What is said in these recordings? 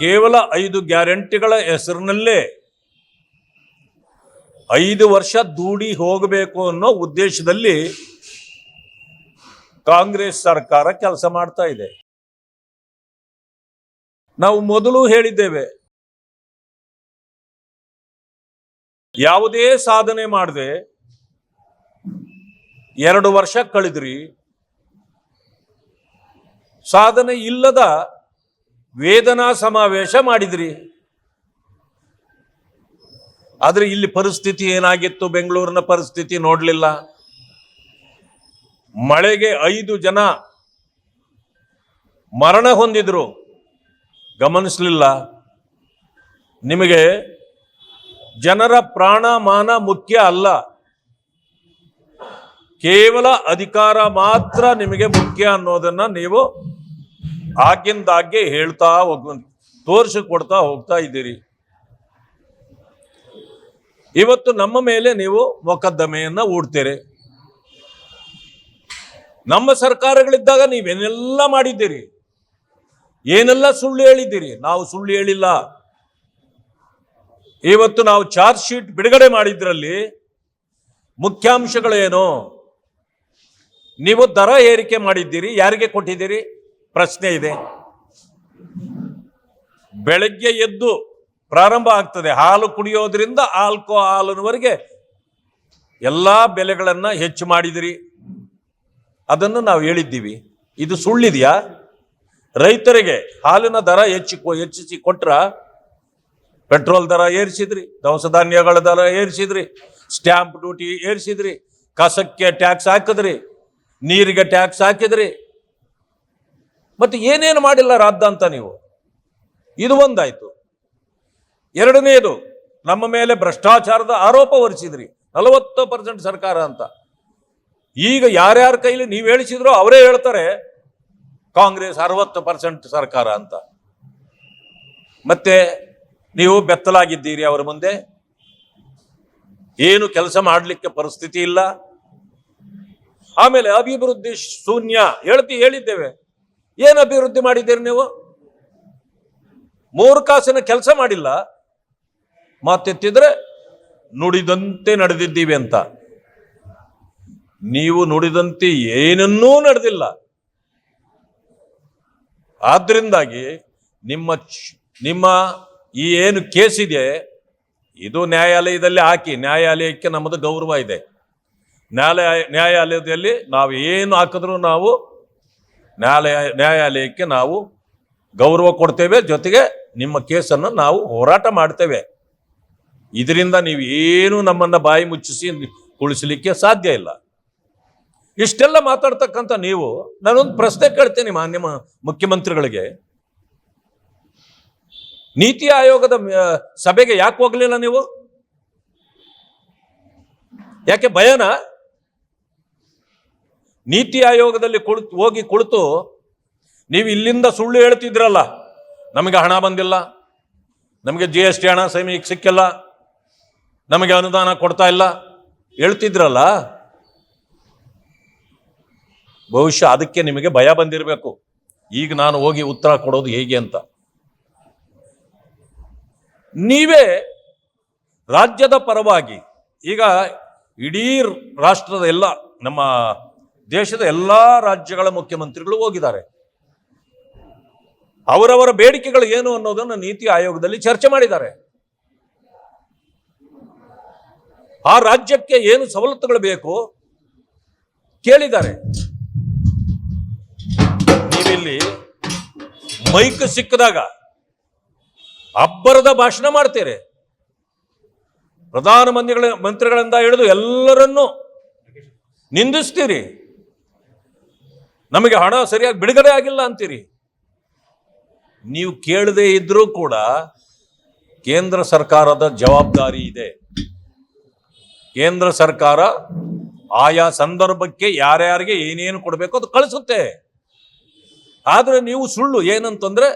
ಕೇವಲ ಐದು ಗ್ಯಾರಂಟಿಗಳ ಹೆಸರಿನಲ್ಲೇ ಐದು ವರ್ಷ ದೂಡಿ ಹೋಗಬೇಕು ಅನ್ನೋ ಉದ್ದೇಶದಲ್ಲಿ ಕಾಂಗ್ರೆಸ್ ಸರ್ಕಾರ ಕೆಲಸ ಮಾಡ್ತಾ ಇದೆ. ನಾವು ಮೊದಲು ಹೇಳಿದ್ದೇವೆ, ಯಾವುದೇ ಸಾಧನೆ ಮಾಡದೆ ಎರಡು ವರ್ಷ ಕಳೆದ್ರಿ. ಸಾಧನೆ ಇಲ್ಲದ ವೇದನಾ ಸಮಾವೇಶ ಮಾಡಿದ್ರಿ. ಆದರೆ ಇಲ್ಲಿ ಪರಿಸ್ಥಿತಿ ಏನಾಗಿತ್ತು? ಬೆಂಗಳೂರಿನ ಪರಿಸ್ಥಿತಿ ನೋಡಲಿಲ್ಲ. ಮಳೆಗೆ ಐದು ಜನ ಮರಣ ಹೊಂದಿದ್ರು. ಗಮನಿಸಲಿಲ್ಲ. ನಿಮಗೆ ಜನರ ಪ್ರಾಣ ಮಾನ ಮುಖ್ಯ ಅಲ್ಲ. ಕೇವಲ ಅಧಿಕಾರ ಮಾತ್ರ ನಿಮಗೆ ಮುಖ್ಯ ಅನ್ನೋದನ್ನ ನೀವು ಆಗಿಂದಾಗ್ಗೆ ಹೇಳ್ತಾ ಹೋಗ ತೋರಿಸಿ ಕೊಡ್ತಾ ಹೋಗ್ತಾ ಇದ್ದೀರಿ. ಇವತ್ತು ನಮ್ಮ ಮೇಲೆ ನೀವು ಮೊಕದ್ದಮೆಯನ್ನ ಹೂಡ್ತೀರಿ. ನಮ್ಮ ಸರ್ಕಾರಗಳಿದ್ದಾಗ ನೀವೇನೆಲ್ಲ ಮಾಡಿದ್ದೀರಿ? ಏನೆಲ್ಲ ಸುಳ್ಳು ಹೇಳಿದ್ದೀರಿ? ನಾವು ಸುಳ್ಳು ಹೇಳಿಲ್ಲ. ಇವತ್ತು ನಾವು ಚಾರ್ಜ್ ಶೀಟ್ ಬಿಡುಗಡೆ ಮಾಡಿದ್ರಲ್ಲಿ ಮುಖ್ಯಾಂಶಗಳೇನು? ನೀವು ದರ ಏರಿಕೆ ಮಾಡಿದ್ದೀರಿ, ಯಾರಿಗೆ ಕೊಟ್ಟಿದ್ದೀರಿ? ಪ್ರಶ್ನೆ ಇದೆ. ಬೆಳಗ್ಗೆ ಎದ್ದು ಪ್ರಾರಂಭ ಆಗ್ತದೆ. ಹಾಲು ಕುಡಿಯೋದ್ರಿಂದ ಆಲ್ಕೋ ಹಾಲನವರೆಗೆ ಎಲ್ಲಾ ಬೆಲೆಗಳನ್ನು ಹೆಚ್ಚು ಮಾಡಿದಿರಿ. ಅದನ್ನು ನಾವು ಹೇಳಿದ್ದೀವಿ. ಇದು ಸುಳ್ಳಿದೆಯಾ? ರೈತರಿಗೆ ಹಾಲಿನ ದರ ಹೆಚ್ಚಿ ಹೆಚ್ಚಿಸಿ ಕೊಟ್ರ ಪೆಟ್ರೋಲ್ ದರ ಏರಿಸಿದ್ರಿ, ದವಸ ಧಾನ್ಯಗಳ ದರ ಏರಿಸಿದ್ರಿ, ಸ್ಟ್ಯಾಂಪ್ ಡ್ಯೂಟಿ ಏರಿಸಿದ್ರಿ, ಕಸಕ್ಕೆ ಟ್ಯಾಕ್ಸ್ ಹಾಕಿದ್ರಿ, ನೀರಿಗೆ ಟ್ಯಾಕ್ಸ್ ಹಾಕಿದ್ರಿ ಮತ್ತೆ ಏನೇನು ಮಾಡಿಲ್ಲ ರಾದ್ದ ಅಂತ ನೀವು? ಇದು ಒಂದಾಯ್ತು. ಎರಡನೇದು, ನಮ್ಮ ಮೇಲೆ ಭ್ರಷ್ಟಾಚಾರದ ಆರೋಪ ಹೊರಿಸಿದ್ರಿ. ನಲವತ್ತು ಪರ್ಸೆಂಟ್ ಸರ್ಕಾರ ಅಂತ. ಈಗ ಯಾರ್ಯಾರ ಕೈಲಿ ನೀವು ಹೇಳಿಸಿದ್ರೋ ಅವರೇ ಹೇಳ್ತಾರೆ, ಕಾಂಗ್ರೆಸ್ ಅರವತ್ತು ಪರ್ಸೆಂಟ್ ಸರ್ಕಾರ ಅಂತ. ಮತ್ತೆ ನೀವು ಬೆತ್ತಲಾಗಿದ್ದೀರಿ ಅವರ ಮುಂದೆ. ಏನು ಕೆಲಸ ಮಾಡಲಿಕ್ಕೆ ಪರಿಸ್ಥಿತಿ ಇಲ್ಲ. ಆಮೇಲೆ ಅಭಿವೃದ್ಧಿ ಶೂನ್ಯ, ಹೇಳ್ತಿ ಹೇಳಿದ್ದೇವೆ. ಏನು ಅಭಿವೃದ್ಧಿ ಮಾಡಿದ್ದೀರಿ ನೀವು? ಮೂರು ಕಾಸಿನ ಕೆಲಸ ಮಾಡಿಲ್ಲ. ಮಾತೆತ್ತಿದ್ರೆ ನುಡಿದಂತೆ ನಡೆದಿದ್ದೀವಿ ಅಂತ. ನೀವು ನುಡಿದಂತೆ ಏನನ್ನೂ ನಡೆದಿಲ್ಲ. ಆದ್ರಿಂದಾಗಿ ನಿಮ್ಮ ನಿಮ್ಮ ಈ ಏನು ಕೇಸ್ ಇದೆ, ಇದು ನ್ಯಾಯಾಲಯದಲ್ಲಿ ಹಾಕಿ, ನ್ಯಾಯಾಲಯಕ್ಕೆ ನಮ್ಮದು ಗೌರವ ಇದೆ. ನ್ಯಾಯಾಲಯ ನ್ಯಾಯಾಲಯದಲ್ಲಿ ನಾವು ಏನು ಹಾಕಿದ್ರು ನಾವು ನ್ಯಾಯಾಲಯ, ನ್ಯಾಯಾಲಯಕ್ಕೆ ನಾವು ಗೌರವ ಕೊಡ್ತೇವೆ, ಜೊತೆಗೆ ನಿಮ್ಮ ಕೇಸನ್ನು ನಾವು ಹೋರಾಟ ಮಾಡ್ತೇವೆ. ಇದರಿಂದ ನೀವು ಏನು ನಮ್ಮನ್ನ ಬಾಯಿ ಮುಚ್ಚಿಸಿ ಉಳಿಸಲಿಕ್ಕೆ ಸಾಧ್ಯ ಇಲ್ಲ. ಇಷ್ಟೆಲ್ಲ ಮಾತಾಡ್ತಕ್ಕಂಥ ನೀವು, ನಾನೊಂದು ಪ್ರಶ್ನೆ ಕೇಳ್ತೇನೆ ಮಾನ್ಯ ಮುಖ್ಯಮಂತ್ರಿಗಳಿಗೆ. ನೀತಿ ಆಯೋಗದ ಸಭೆಗೆ ಯಾಕೆ ಹೋಗ್ಲಿಲ್ಲ ನೀವು? ಯಾಕೆ ಭಯನ? ನೀತಿ ಆಯೋಗದಲ್ಲಿ ಕುಳಿತು, ಹೋಗಿ ಕುಳಿತು ನೀವು ಇಲ್ಲಿಂದ ಸುಳ್ಳು ಹೇಳ್ತಿದ್ರಲ್ಲ, ನಮಗೆ ಹಣ ಬಂದಿಲ್ಲ, ನಮಗೆ ಜಿ ಎಸ್ ಟಿ ಹಣ ಸಮಯಕ್ಕೆ ಸಿಕ್ಕಿಲ್ಲ, ನಮಗೆ ಅನುದಾನ ಕೊಡ್ತಾ ಇಲ್ಲ, ಹೇಳ್ತಿದ್ರಲ್ಲ? ಬಹುಶಃ ಅದಕ್ಕೆ ನಿಮಗೆ ಭಯ ಬಂದಿರಬೇಕು. ಈಗ ನಾನು ಹೋಗಿ ಉತ್ತರ ಕೊಡೋದು ಹೇಗೆ ಅಂತ. ನೀವೇ ರಾಜ್ಯದ ಪರವಾಗಿ, ಈಗ ಇಡೀ ರಾಷ್ಟ್ರದ ಎಲ್ಲ ನಮ್ಮ ದೇಶದ ಎಲ್ಲ ರಾಜ್ಯಗಳ ಮುಖ್ಯಮಂತ್ರಿಗಳು ಹೋಗಿದ್ದಾರೆ. ಅವರವರ ಬೇಡಿಕೆಗಳು ಏನು ಅನ್ನೋದನ್ನು ನೀತಿ ಆಯೋಗದಲ್ಲಿ ಚರ್ಚೆ ಮಾಡಿದ್ದಾರೆ. ಆ ರಾಜ್ಯಕ್ಕೆ ಏನು ಸವಲತ್ತುಗಳು ಬೇಕು ಕೇಳಿದ್ದಾರೆ. ನೀವಿಲ್ಲಿ ಮೈಕ್ ಸಿಕ್ಕಿದಾಗ ಅಬ್ಬರದ ಭಾಷಣ ಮಾಡ್ತೀರಿ. ಪ್ರಧಾನ ಮಂತ್ರಿಗಳ ಮಂತ್ರಿಗಳಿಂದ ಹಿಡಿದು ಎಲ್ಲರನ್ನೂ ನಿಂದಿಸ್ತೀರಿ. ನಮಗೆ ಹಣ ಸರಿಯಾಗಿ ಬಿಡುಗಡೆ ಆಗಿಲ್ಲ ಅಂತೀರಿ. ನೀವು ಕೇಳದೇ ಇದ್ರೂ ಕೂಡ ಕೇಂದ್ರ ಸರ್ಕಾರದ ಜವಾಬ್ದಾರಿ ಇದೆ. ಕೇಂದ್ರ ಸರ್ಕಾರ ಆಯಾ ಸಂದರ್ಭಕ್ಕೆ ಯಾರ್ಯಾರಿಗೆ ಏನೇನು ಕೊಡಬೇಕು ಅದು ಕಳಿಸುತ್ತೆ. ಆದರೆ ನೀವು ಸುಳ್ಳು ಏನಂತಂದ್ರೆ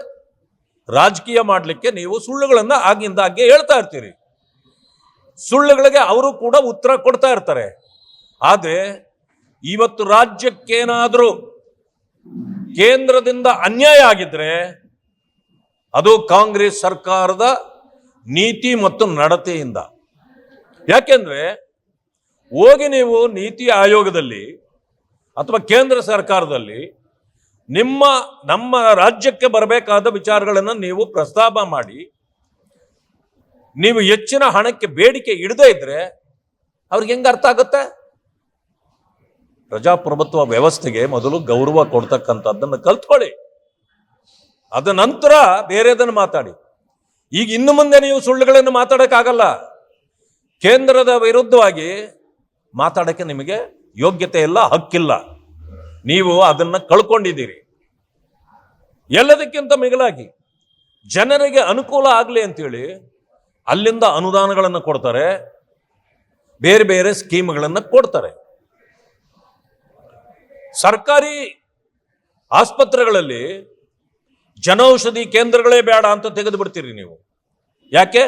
ರಾಜಕೀಯ ಮಾಡಲಿಕ್ಕೆ ನೀವು ಸುಳ್ಳುಗಳನ್ನು ಆಗಿಂದ ಹಾಗೆ ಹೇಳ್ತಾ ಇರ್ತೀರಿ. ಸುಳ್ಳುಗಳಿಗೆ ಅವರು ಕೂಡ ಉತ್ತರ ಕೊಡ್ತಾ ಇರ್ತಾರೆ. ಆದರೆ ಇವತ್ತು ರಾಜ್ಯಕ್ಕೇನಾದರೂ ಕೇಂದ್ರದಿಂದ ಅನ್ಯಾಯ ಆಗಿದ್ರೆ ಅದು ಕಾಂಗ್ರೆಸ್ ಸರ್ಕಾರದ ನೀತಿ ಮತ್ತು ನಡತೆಯಿಂದ. ಯಾಕೆಂದ್ರೆ ಹೋಗಿ ನೀವು ನೀತಿ ಆಯೋಗದಲ್ಲಿ ಅಥವಾ ಕೇಂದ್ರ ಸರ್ಕಾರದಲ್ಲಿ ನಿಮ್ಮ, ನಮ್ಮ ರಾಜ್ಯಕ್ಕೆ ಬರಬೇಕಾದ ವಿಚಾರಗಳನ್ನು ನೀವು ಪ್ರಸ್ತಾಪ ಮಾಡಿ, ನೀವು ಹೆಚ್ಚಿನ ಹಣಕ್ಕೆ ಬೇಡಿಕೆ ಇಡದೇ ಇದ್ರೆ ಅವ್ರಿಗೆ ಹೆಂಗೆ ಅರ್ಥ ಆಗುತ್ತೆ? ಪ್ರಜಾಪ್ರಭುತ್ವ ವ್ಯವಸ್ಥೆಗೆ ಮೊದಲು ಗೌರವ ಕೊಡ್ತಕ್ಕಂಥದ್ದನ್ನು ಕಲ್ತ್ಕೊಳ್ಳಿ. ಅದ ನಂತರ ಬೇರೆದನ್ನು ಮಾತಾಡಿ. ಈಗ ಇನ್ನು ಮುಂದೆ ನೀವು ಸುಳ್ಳುಗಳನ್ನು ಮಾತಾಡೋಕ್ಕಾಗಲ್ಲ. ಕೇಂದ್ರದ ವಿರುದ್ಧವಾಗಿ ಮಾತಾಡೋಕ್ಕೆ ನಿಮಗೆ ಯೋಗ್ಯತೆ ಇಲ್ಲ, ಹಕ್ಕಿಲ್ಲ. ನೀವು ಅದನ್ನು ಕಳ್ಕೊಂಡಿದ್ದೀರಿ. ಎಲ್ಲದಕ್ಕಿಂತ ಮಿಗಿಲಾಗಿ ಜನರಿಗೆ ಅನುಕೂಲ ಆಗಲಿ ಅಂತೇಳಿ ಅಲ್ಲಿಂದ ಅನುದಾನಗಳನ್ನು ಕೊಡ್ತಾರೆ. ಬೇರೆ ಬೇರೆ ಸ್ಕೀಮ್ಗಳನ್ನು ಕೊಡ್ತಾರೆ. ಸರ್ಕಾರಿ ಆಸ್ಪತ್ರೆಗಳಲ್ಲಿ ಜನೌಷಧಿ ಕೇಂದ್ರಗಳೇ ಬೇಡ ಅಂತ ತೆಗೆದು ಬಿಡ್ತೀರಿ ನೀವು. ಯಾಕೆ?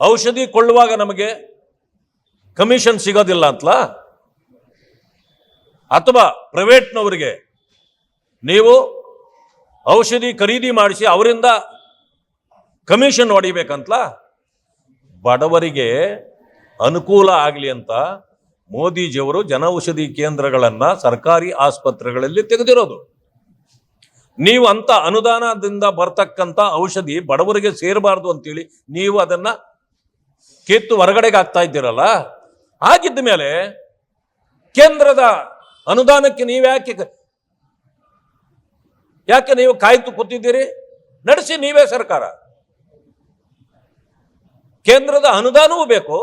ಔಷಧಿ ಕೊಳ್ಳುವಾಗ ನಮಗೆ ಕಮಿಷನ್ ಸಿಗೋದಿಲ್ಲ ಅಂತಲಾ? ಅಥವಾ ಪ್ರೈವೇಟ್ನವರಿಗೆ ನೀವು ಔಷಧಿ ಖರೀದಿ ಮಾಡಿಸಿ ಅವರಿಂದ ಕಮಿಷನ್ ಹೊಡಿಬೇಕಂತಲ? ಬಡವರಿಗೆ ಅನುಕೂಲ ಆಗಲಿ ಅಂತ ಮೋದಿಜಿಯವರು ಜನೌಷಧಿ ಕೇಂದ್ರಗಳನ್ನು ಸರ್ಕಾರಿ ಆಸ್ಪತ್ರೆಗಳಲ್ಲಿ ತೆಗೆದಿರೋದು. ನೀವು ಅಂತ ಅನುದಾನದಿಂದ ಬರ್ತಕ್ಕಂಥ ಔಷಧಿ ಬಡವರಿಗೆ ಸೇರಬಾರ್ದು ಅಂತೇಳಿ ನೀವು ಅದನ್ನ ಕಿತ್ತು ಹೊರಗಡೆಗೆ ಆಗ್ತಾ ಇದ್ದೀರಲ್ಲ, ಹಾಗಿದ್ದ ಮೇಲೆ ಕೇಂದ್ರದ ಅನುದಾನಕ್ಕೆ ನೀವು ಯಾಕೆ ಯಾಕೆ ನೀವು ಕಾಯ್ತು ಕೂತಿದ್ದೀರಿ? ನಡೆಸಿ ನೀವೇ ಸರ್ಕಾರ. ಕೇಂದ್ರದ ಅನುದಾನವೂ ಬೇಕು,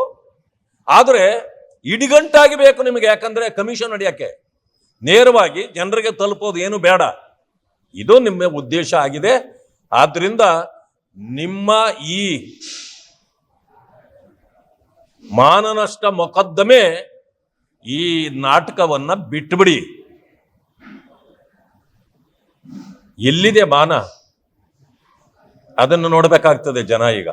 ಆದರೆ ಇಡಿಗಂಟಾಗಿ ಬೇಕು ನಿಮಗೆ, ಯಾಕಂದ್ರೆ ಕಮಿಷನ್ ನಡೆಯಕ್ಕೆ ನೇರವಾಗಿ ಜನರಿಗೆ ತಲುಪೋದು ಏನು ಬೇಡ. ಇದು ನಿಮ್ಮ ಉದ್ದೇಶ ಆಗಿದೆ. ಆದ್ರಿಂದ ನಿಮ್ಮ ಈ ಮಾನನಷ್ಟ ಮೊಕದ್ದಮೆ ಈ ನಾಟಕವನ್ನ ಬಿಟ್ಬಿಡಿ. ಎಲ್ಲಿದೆ ಮಾನ? ಅದನ್ನು ನೋಡಬೇಕಾಗ್ತದೆ ಜನ ಈಗ.